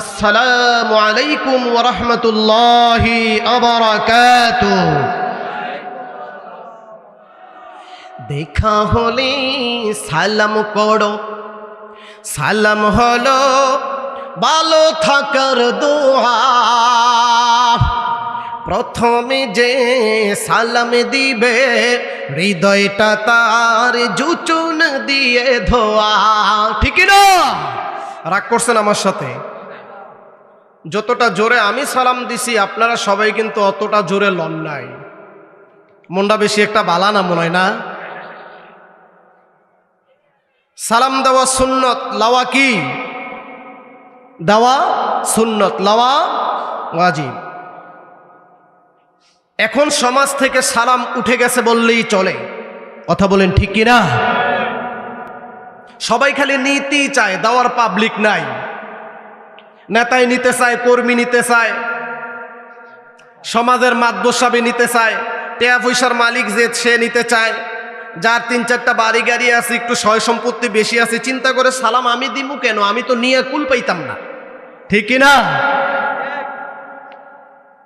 আসসালামু আলাইকুম ওরহমতুল্লাহি আবরাকাত দেখা হলে সালাম করো। সালাম হলো ভালো থাকার দোয়া। প্রথমে যে সালাম দিবে, হৃদয়টা তার জুচুন দিয়ে ধোয়া। ঠিক না রাগ করছেন আমার সাথে? যতটা জোরে আমি সালাম দিছি, আপনারা সবাই কিন্তু অতটা জোরে লন নাই। মনটা বেশি একটা বালা না, মনে হয় না? সালাম দেওয়া সুন্নত, লাওয়া কি? দেওয়া সুন্নত, লাওয়া ওয়াজিব। এখন সমাজ থেকে সালাম উঠে গেছে বললেই চলে। কথা বলেন ঠিক কি না সবাই খালি নীতি চায়, দেওয়ার পাবলিক নাই। নেতাই নিতে চায়, কর্মী নিতে চায়, সমাজের মাদ্যসাবি নিতে চায় টেয়া পয়সার মালিক যে সে নিতে চায়, যার তিন চারটা বাড়ি গাড়ি আছে, একটু সয় সম্পত্তি বেশি আছে, চিন্তা করে সালাম আমি দিমু কেন? আমি তো নিয়ে কুল পাইতাম না। ঠিক না?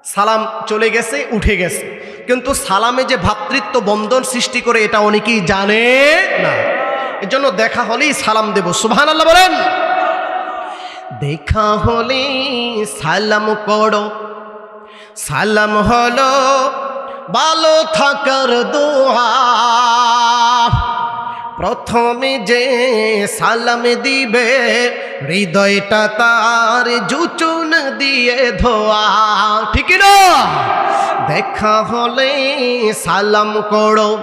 সালাম চলে গেছে, উঠে গেছে। কিন্তু সালামে যে ভ্রাতৃত্ব বন্ধন সৃষ্টি করে, এটা অনেকেই জানে না। এর জন্য দেখা হলেই সালাম দেব। সুবহান আল্লাহ বলেন। দেখা হলে সালাম করো। সালাম হলো ভালো থাকার দোয়া। প্রথমে যে সালাম দিবে, হৃদয়টা তার জুচুন দিয়ে ধোয়া। ঠিক দেখা হলে সালাম করো।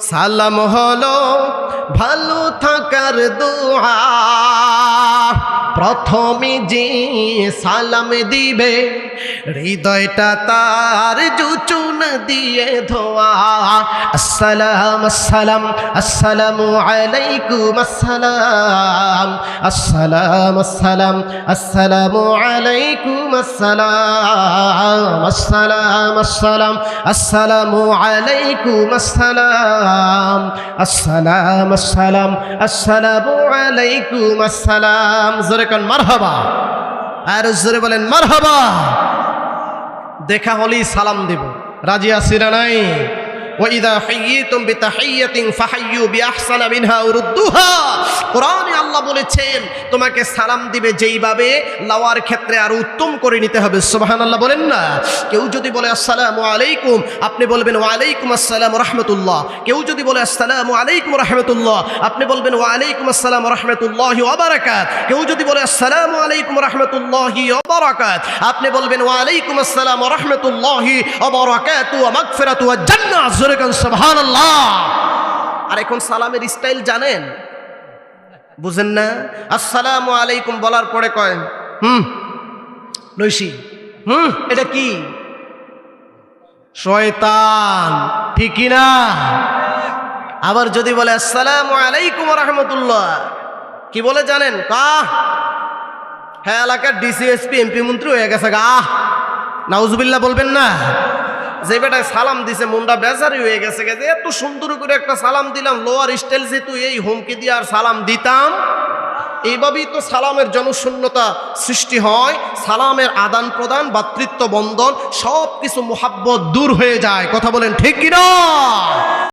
সালাম হলো ভালো থাকার দোয়া। প্রথমে যে সালাম দিবে হৃদয়টা তার জুচুন দিয়ে ধোয়া। আসসালাম আসসালাম, আসসালামু আলাইকুম, আসসালাম। আসসালাম আসসালাম, আসসালামু আলাইকুম, আসসালাম। আসসালাম আসসালাম, আসসালামু আলাইকুম, আসসালাম। আসসালাম আসসালাম, আসসালামু আলাইকুম, আসসালাম। জোরে কান, মারহাবা। আর জোরে বলেন, মারহাবা। দেখা হলেই সালাম দেব। রাজিয়া সিরা নাই? ওয়াইদা হাইয়িতুম তিন ফাহাইয়ু বিআহসানা মিনহা উরুদ্দুহা। কোরআনে আল্লাহ বলেছেন, তোমাকে সালাম দিবে যেইভাবে, লাওয়ার ক্ষেত্রে আরও উত্তম করে নিতে হবে। সুবহানাল্লাহ বলেন না। কেউ যদি বলে, আসসালামু আলাইকুম আপনি বলবেন, ওয়ালাইকুম আসসালাম রাহমাতুল্লাহ। কেউ যদি বলে, আসসালামু আলাইকুম রাহমাতুল্লাহ আপনি বলবেন, ওয়ালাইকুম আসসালাম রাহমাতুল্লাহি ওয়া বারাকাত। কেউ যদি বলে, আসসালামু আলাইকুম রাহমাতুল্লাহি ওয়া বারাকাত আপনি বলবেন, ওয়ালাইকুম আসসালাম রাহমাতুল্লাহি ওয়া মাগফিরাতু ওয়া জান্নাহ জোরে সুবহানাল্লাহ। আর এখন সালামের স্টাইল জানেন? বুঝেন না? আসসালামু আলাইকুম বলার পরে কয়, হুম, নৈশি, হুম, এটা কি? শয়তান ঠিকই না? আবার যদি বলে, আসসালামু আলাইকুম রহমতুল্লাহ কি বলে জানেন? কাহ হ্যাঁ এলাকার ডিসিএসপি এমপি মন্ত্রী হয়ে গেছে গা নাউজবিল্লা বলবেন না? যে বেটায় সালাম দিছে, মুন্ডা বেজারি হয়ে গেছে গেছে এত সুন্দর করে একটা সালাম দিলাম, লোয়ার স্টাইল যেহেতু এই হুমকি দিয়ে আর সালাম দিতাম, এইভাবেই তো সালামের জনশূন্যতা সৃষ্টি হয়, সালামের আদান প্রদান ভাতৃত্ব বন্ধন সব কিছু মোহাব্বত দূর হয়ে যায়, কথা বলেন ঠিক কিনা?